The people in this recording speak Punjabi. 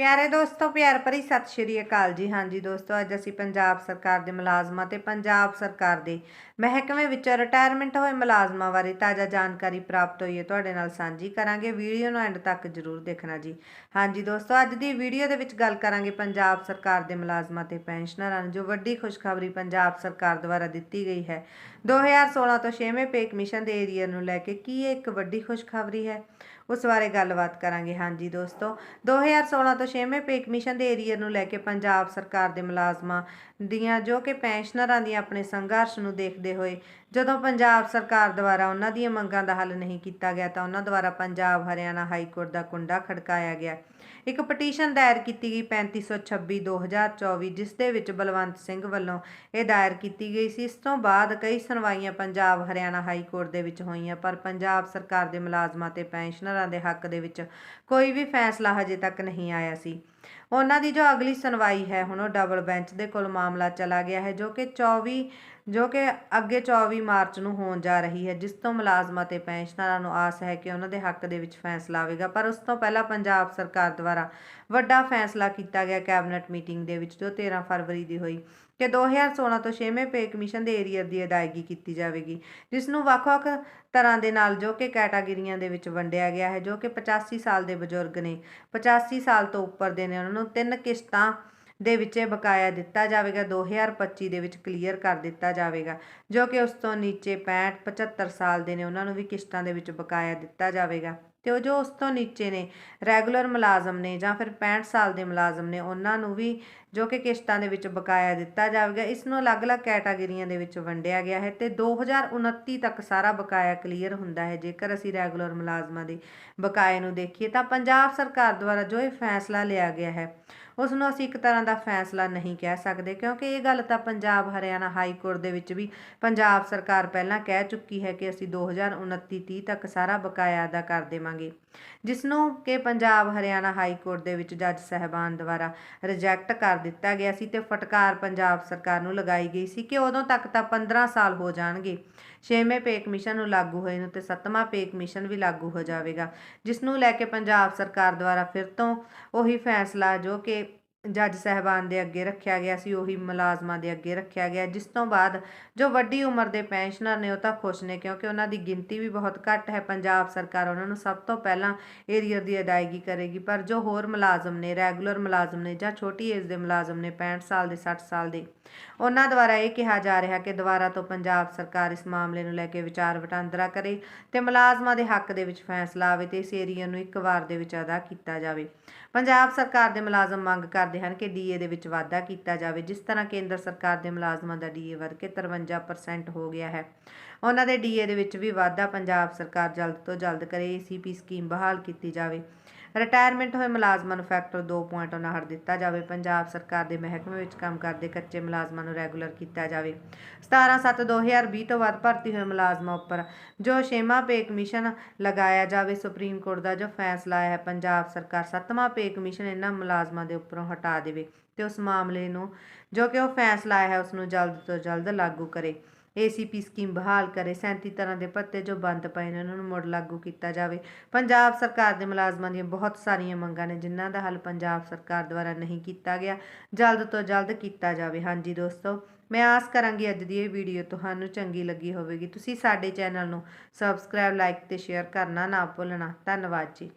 ਪਿਆਰੇ ਦੋਸਤੋ, ਪਿਆਰ ਭਰੀ ਸਤਿ ਸ਼੍ਰੀ ਅਕਾਲ ਜੀ। ਹਾਂਜੀ ਦੋਸਤੋ, ਅੱਜ ਅਸੀਂ ਪੰਜਾਬ ਸਰਕਾਰ ਦੇ ਮੁਲਾਜ਼ਮਾਂ ਤੇ ਪੰਜਾਬ ਸਰਕਾਰ ਦੇ ਮਹਿਕਮੇ ਵਿੱਚ ਰਿਟਾਇਰਮੈਂਟ ਹੋਏ ਮੁਲਾਜ਼ਮਾਂ ਬਾਰੇ ਤਾਜ਼ਾ ਜਾਣਕਾਰੀ ਪ੍ਰਾਪਤ ਹੋਈ ਹੈ। ਤੁਹਾਡੇ ਨਾਲ ਸਾਂਝੀ ਕਰਾਂਗੇ। ਵੀਡੀਓ ਨੂੰ ਐਂਡ ਤੱਕ ਜ਼ਰੂਰ ਦੇਖਣਾ ਜੀ। ਹਾਂਜੀ ਦੋਸਤੋ, ਅੱਜ ਦੀ ਵੀਡੀਓ ਦੇ ਵਿੱਚ ਗੱਲ ਕਰਾਂਗੇ ਪੰਜਾਬ ਸਰਕਾਰ ਦੇ ਮੁਲਾਜ਼ਮਾਂ ਤੇ ਪੈਨਸ਼ਨਰਾਂ ਨੂੰ, ਜੋ ਵੱਡੀ ਖੁਸ਼ਖਬਰੀ ਪੰਜਾਬ ਸਰਕਾਰ ਦੁਆਰਾ ਦਿੱਤੀ ਗਈ ਹੈ। 2016 ਤੋਂ 6ਵੇਂ ਪੇ ਕਮਿਸ਼ਨ ਦੇ ਏਰੀਆ ਨੂੰ ਲੈ ਕੇ ਕੀ ਇਹ ਇੱਕ ਵੱਡੀ ਖੁਸ਼ਖਬਰੀ ਹੈ? ਉਸ ਬਾਰੇ ਗੱਲਬਾਤ ਕਰਾਂਗੇ। ਹਾਂਜੀ ਦੋਸਤੋ 2016 ਤੋਂ 6ਵੇਂ ਪੇ ਕਮਿਸ਼ਨ ਦੇ ਏਰੀਆ ਨੂੰ ਲੈ ਕੇ ਪੰਜਾਬ ਸਰਕਾਰ ਦੇ ਮੁਲਾਜ਼ਮਾਂ ਦੀਆਂ ਜੋ ਕਿ ਪੈਨਸ਼ਨਰਾਂ ਦੀਆਂ ਆਪਣੇ ਸੰਘਰਸ਼ ਨੂੰ ਦੇਖਦੇ ਹੋਏ ਜਦੋਂ ਪੰਜਾਬ ਸਰਕਾਰ ਦੁਆਰਾ ਉਹਨਾਂ ਦੀਆਂ ਮੰਗਾਂ ਦਾ ਹੱਲ ਨਹੀਂ ਕੀਤਾ ਗਿਆ ਤਾਂ ਉਹਨਾਂ ਦੁਆਰਾ ਪੰਜਾਬ, ਹਰਿਆਣਾ ਹਾਈ ਕੋਰਟ ਦਾ ਕੁੰਡਾ ਖੜਕਾਇਆ ਗਿਆ। ਇੱਕ ਪਟੀਸ਼ਨ ਦਾਇਰ ਕੀਤੀ ਗਈ 3526 2024 ਜਿਸ ਦੇ ਵਿੱਚ ਬਲਵੰਤ ਸਿੰਘ ਵੱਲੋਂ ਇਹ ਦਾਇਰ ਕੀਤੀ ਗਈ ਸੀ। ਇਸ ਤੋਂ ਬਾਅਦ ਕਈ ਸੁਣਵਾਈਆਂ ਪੰਜਾਬ, ਹਰਿਆਣਾ ਹਾਈ ਕੋਰਟ ਦੇ ਵਿੱਚ ਹੋਈਆਂ, ਪਰ ਪੰਜਾਬ ਸਰਕਾਰ ਦੇ ਮੁਲਾਜ਼ਮਾਂ ਤੇ ਪੈਨਸ਼ਨਰਾਂ ਦੇ ਹੱਕ ਦੇ ਵਿੱਚ ਕੋਈ ਵੀ ਫੈਸਲਾ ਹਜੇ ਤੱਕ ਨਹੀਂ ਆਇਆ ਸੀ। ਉਹਨਾਂ ਦੀ ਜੋ ਅਗਲੀ ਸੁਣਵਾਈ ਹੈ, ਹੁਣ ਉਹ ਡਬਲ ਬੈਂਚ ਦੇ ਕੋਲ ਮਾਮਲਾ ਚਲਾ ਗਿਆ ਹੈ, ਜੋ ਕਿ 24 ਜੋ ਕਿ ਅੱਗੇ 24 ਮਾਰਚ ਨੂੰ ਹੋਣ ਜਾ ਰਹੀ ਹੈ, ਜਿਸ ਤੋਂ ਮੁਲਾਜ਼ਮਾਂ ਤੇ ਪੈਨਸ਼ਨਰਾਂ ਨੂੰ ਆਸ ਹੈ ਕਿ ਉਹਨਾਂ ਦੇ ਹੱਕ ਦੇ ਵਿੱਚ ਫੈਸਲਾ ਆਵੇਗਾ। ਪਰ ਉਸ ਤੋਂ ਪਹਿਲਾਂ ਪੰਜਾਬ ਸਰਕਾਰ ਦੁਆਰਾ ਵੱਡਾ ਫੈਸਲਾ ਕੀਤਾ ਗਿਆ ਕੈਬਨਿਟ ਮੀਟਿੰਗ ਦੇ ਵਿੱਚ, ਜੋ 13 ਫਰਵਰੀ ਦੀ ਹੋਈ। ਕਿ 2016 ਤੋਂ 6ਵੇਂ ਪੇ ਕਮਿਸ਼ਨ ਦੇ ਏਰੀਅਰ ਦੀ ਅਦਾਇਗੀ ਕੀਤੀ ਜਾਵੇਗੀ, ਜਿਸ ਨੂੰ ਵੱਖ-ਵੱਖ ਤਰ੍ਹਾਂ ਦੇ ਨਾਲ ਜੋ ਕਿ ਕੈਟਾਗਰੀਆਂ ਦੇ ਵਿੱਚ ਵੰਡਿਆ ਗਿਆ ਹੈ, ਜੋ ਕਿ 85 ਸਾਲ ਦੇ ਬਜ਼ੁਰਗ ਨੇ। 85 ਸਾਲ ਤੋਂ ਉੱਪਰ ਦੇ ਨੇ, ਉਹਨਾਂ ਨੂੰ ਤਿੰਨ ਕਿਸ਼ਤਾਂ ਦੇ ਵਿੱਚ ਇਹ ਬਕਾਇਆ ਦਿੱਤਾ ਜਾਵੇਗਾ 2025 ਦੇ ਵਿੱਚ ਕਲੀਅਰ ਕਰ ਦਿੱਤਾ ਜਾਵੇਗਾ, ਜੋ ਕਿ ਉਸ ਤੋਂ ਨੀਚੇ 65 75 ਸਾਲ ਦੇ ਨੇ, ਉਹਨਾਂ ਨੂੰ ਵੀ ਕਿਸ਼ਤਾਂ ਦੇ ਵਿੱਚ ਬਕਾਇਆ ਦਿੱਤਾ ਜਾਵੇਗਾ। ਤੇ ਉਹ ਜੋ ਉਸ ਤੋਂ ਨੀਚੇ ਨੇ ਰੈਗੂਲਰ ਮੁਲਾਜ਼ਮ ਨੇ ਜਾਂ ਫਿਰ 65 ਸਾਲ ਦੇ ਮੁਲਾਜ਼ਮ ਨੇ, ਉਹਨਾਂ ਨੂੰ ਵੀ ਜੋ ਕਿ ਕਿਸ਼ਤਾਂ ਦੇ ਵਿੱਚ ਬਕਾਇਆ ਦਿੱਤਾ ਜਾਵੇਗਾ। ਇਸ ਨੂੰ ਅਲੱਗ-ਅਲੱਗ ਕੈਟਾਗਰੀਆਂ ਦੇ ਵਿੱਚ ਵੰਡਿਆ ਗਿਆ ਹੈ ਤੇ 2029 ਤੱਕ ਸਾਰਾ ਬਕਾਇਆ ਕਲੀਅਰ ਹੁੰਦਾ ਹੈ। ਜੇਕਰ ਅਸੀਂ ਰੈਗੂਲਰ ਮੁਲਾਜ਼ਮਾਂ ਦੇ ਬਕਾਏ ਨੂੰ ਦੇਖੀਏ ਤਾਂ ਪੰਜਾਬ ਸਰਕਾਰ ਦੁਆਰਾ ਜੋ ਇਹ ਫੈਸਲਾ ਲਿਆ ਗਿਆ ਹੈ ਉਸ ਨੂੰ ਅਸੀਂ ਇੱਕ ਤਰ੍ਹਾਂ ਦਾ ਫੈਸਲਾ ਨਹੀਂ ਕਹਿ ਸਕਦੇ, ਕਿਉਂਕਿ ਇਹ ਗੱਲ ਤਾਂ ਪੰਜਾਬ, ਹਰਿਆਣਾ ਹਾਈ ਕੋਰਟ ਦੇ ਵਿੱਚ ਵੀ ਪੰਜਾਬ ਸਰਕਾਰ ਪਹਿਲਾਂ ਕਹਿ ਚੁੱਕੀ ਹੈ ਕਿ ਅਸੀਂ 2029-30 ਤੱਕ ਸਾਰਾ ਬਕਾਇਆ ਅਦਾ ਕਰ ਦੇਵਾਂਗੇ ਜਿਸ ਨੂੰ ਕਿ ਪੰਜਾਬ ਹਰਿਆਣਾ ਹਾਈ ਕੋਰਟ ਦੇ ਵਿੱਚ ਜੱਜ ਸਹਿਬਾਨ ਦੁਆਰਾ ਰਿਜੈਕਟ ਕਰ ਦਿੱਤਾ ਗਿਆ ਸੀ ਤੇ ਫਟਕਾਰ ਪੰਜਾਬ ਸਰਕਾਰ ਨੂੰ ਲਗਾਈ ਗਈ ਸੀ ਕਿ ਉਦੋਂ ਤੱਕ ਤਾਂ 15 ਸਾਲ ਹੋ ਜਾਣਗੇ। ਛੇਵੇਂ ਪੇ ਕਮਿਸ਼ਨ ਨੂੰ ਲਾਗੂ ਹੋਏ ਨੂੰ ਤੇ ਸੱਤਵਾਂ ਪੇ ਕਮਿਸ਼ਨ ਵੀ ਲਾਗੂ ਹੋ ਜਾਵੇਗਾ ਜਿਸ ਨੂੰ ਲੈ ਕੇ ਪੰਜਾਬ ਸਰਕਾਰ ਦੁਆਰਾ ਫਿਰ ਤੋਂ ਉਹੀ ਫੈਸਲਾ ਜੋ ਕਿ ਜੱਜ ਸਹਿਬਾਨ ਦੇ ਅੱਗੇ ਰੱਖਿਆ ਗਿਆ ਸੀ, ਉਹੀ ਮੁਲਾਜ਼ਮਾਂ ਦੇ ਅੱਗੇ ਰੱਖਿਆ ਗਿਆ। ਜਿਸ ਤੋਂ ਬਾਅਦ ਜੋ ਵੱਡੀ ਉਮਰ ਦੇ ਪੈਨਸ਼ਨਰ ਨੇ, ਉਹ ਤਾਂ ਖੁਸ਼ ਨੇ, ਕਿਉਂਕਿ ਉਹਨਾਂ ਦੀ ਗਿਣਤੀ ਵੀ ਬਹੁਤ ਘੱਟ ਹੈ। ਪੰਜਾਬ ਸਰਕਾਰ ਉਹਨਾਂ ਨੂੰ ਸਭ ਤੋਂ ਪਹਿਲਾਂ ਏਰੀਅਰ ਦੀ ਅਦਾਇਗੀ ਕਰੇਗੀ, ਪਰ ਜੋ ਹੋਰ ਮੁਲਾਜ਼ਮ ਨੇ, ਰੈਗੂਲਰ ਮੁਲਾਜ਼ਮ ਨੇ ਜਾਂ ਛੋਟੀ ਏਜ ਦੇ ਮੁਲਾਜ਼ਮ ਨੇ 65 ਸਾਲ ਦੇ 60 ਸਾਲ ਦੇ, ਉਹਨਾਂ ਦੁਆਰਾ ਇਹ ਕਿਹਾ ਜਾ ਰਿਹਾ ਕਿ ਦੁਬਾਰਾ ਤੋਂ ਪੰਜਾਬ ਸਰਕਾਰ ਇਸ ਮਾਮਲੇ ਨੂੰ ਲੈ ਕੇ ਵਿਚਾਰ ਵਟਾਂਦਰਾ ਕਰੇ ਤੇ ਮੁਲਾਜ਼ਮਾਂ ਦੇ ਹੱਕ ਦੇ ਵਿੱਚ ਫੈਸਲਾ ਆਵੇ ਤੇ ਇਸ ਏਰੀਆ ਨੂੰ ਇੱਕ ਵਾਰ ਦੇ ਵਿੱਚ ਅਦਾ ਕੀਤਾ ਜਾਵੇ। ਪੰਜਾਬ ਸਰਕਾਰ ਦੇ ਮੁਲਾਜ਼ਮ ਮੰਗ ਕਰ ਕਰਦੇ ਹਨ ਕਿ ਡੀਏ ਦੇ ਵਿੱਚ ਵਾਧਾ ਕੀਤਾ ਜਾਵੇ। ਜਿਸ ਤਰ੍ਹਾਂ ਕੇਂਦਰ ਸਰਕਾਰ ਦੇ ਮੁਲਾਜ਼ਮਾਂ ਦਾ ਡੀਏ ਵਧ ਕੇ 53% ਹੋ ਗਿਆ ਹੈ। ਉਹਨਾਂ ਦੇ ਡੀਏ ਦੇ ਵਿੱਚ ਵੀ ਵਾਧਾ ਪੰਜਾਬ ਸਰਕਾਰ ਜਲਦ ਤੋਂ ਜਲਦ ਕਰੇ। ਏਸੀਪੀ ਸਕੀਮ ਬਹਾਲ ਕੀਤੀ ਜਾਵੇ। ਰਿਟਾਇਰਮੈਂਟ ਹੋਏ ਮੁਲਾਜ਼ਮਾਂ ਨੂੰ ਫੈਕਟਰ 2.59 ਦਿੱਤਾ ਜਾਵੇ। ਪੰਜਾਬ ਸਰਕਾਰ ਦੇ ਮਹਿਕਮੇ ਵਿੱਚ ਕੰਮ ਕਰਦੇ ਕੱਚੇ ਮੁਲਾਜ਼ਮਾਂ ਨੂੰ ਰੈਗੂਲਰ ਕੀਤਾ ਜਾਵੇ। 17/7/2020 ਤੋਂ ਬਾਅਦ ਭਰਤੀ ਹੋਏ ਮੁਲਾਜ਼ਮਾਂ ਉੱਪਰ ਜੋ ਛੇਵਾਂ ਪੇ ਕਮਿਸ਼ਨ ਲਗਾਇਆ ਜਾਵੇ, ਸੁਪਰੀਮ ਕੋਰਟ ਦਾ ਜੋ ਫੈਸਲਾ ਆਇਆ ਹੈ, ਪੰਜਾਬ ਸਰਕਾਰ ਸੱਤਵਾਂ ਪੇ ਕਮਿਸ਼ਨ ਇਹਨਾਂ ਮੁਲਾਜ਼ਮਾਂ ਦੇ ਉੱਪਰੋਂ ਹਟਾ ਦੇਵੇ ਤੇ ਉਸ ਮਾਮਲੇ ਨੂੰ ਜੋ ਕਿ ਉਹ ਫੈਸਲਾ ਆਇਆ ਹੈ ਉਸ ਨੂੰ ਜਲਦ ਤੋਂ ਜਲਦ ਲਾਗੂ ਕਰੇ। ਏਸੀਪੀ ਸਕੀਮ ਬਹਾਲ ਕਰੇ 37 ਤਰ੍ਹਾਂ ਦੇ ਪੱਤੇ ਜੋ ਬੰਦ ਪਏ ਨੇ, ਉਹਨਾਂ ਨੂੰ ਮੁੜ ਲਾਗੂ ਕੀਤਾ ਜਾਵੇ। ਪੰਜਾਬ ਸਰਕਾਰ ਦੇ ਮੁਲਾਜ਼ਮਾਂ ਦੀਆਂ ਬਹੁਤ ਸਾਰੀਆਂ ਮੰਗਾਂ ਨੇ, ਜਿਨ੍ਹਾਂ ਦਾ ਹੱਲ ਪੰਜਾਬ ਸਰਕਾਰ ਦੁਆਰਾ ਨਹੀਂ ਕੀਤਾ ਗਿਆ। ਜਲਦ ਤੋਂ ਜਲਦ ਕੀਤਾ ਜਾਵੇ। ਹਾਂਜੀ ਦੋਸਤੋ, ਮੈਂ ਆਸ ਕਰਾਂਗੀ ਅੱਜ ਦੀ ਇਹ ਵੀਡੀਓ ਤੁਹਾਨੂੰ ਚੰਗੀ ਲੱਗੀ ਹੋਵੇਗੀ। ਤੁਸੀਂ ਸਾਡੇ ਚੈਨਲ ਨੂੰ ਸਬਸਕ੍ਰਾਈਬ ਲਾਈਕ ਤੇ ਸ਼ੇਅਰ ਕਰਨਾ ਨਾ ਭੁੱਲਣਾ। ਧੰਨਵਾਦ ਜੀ।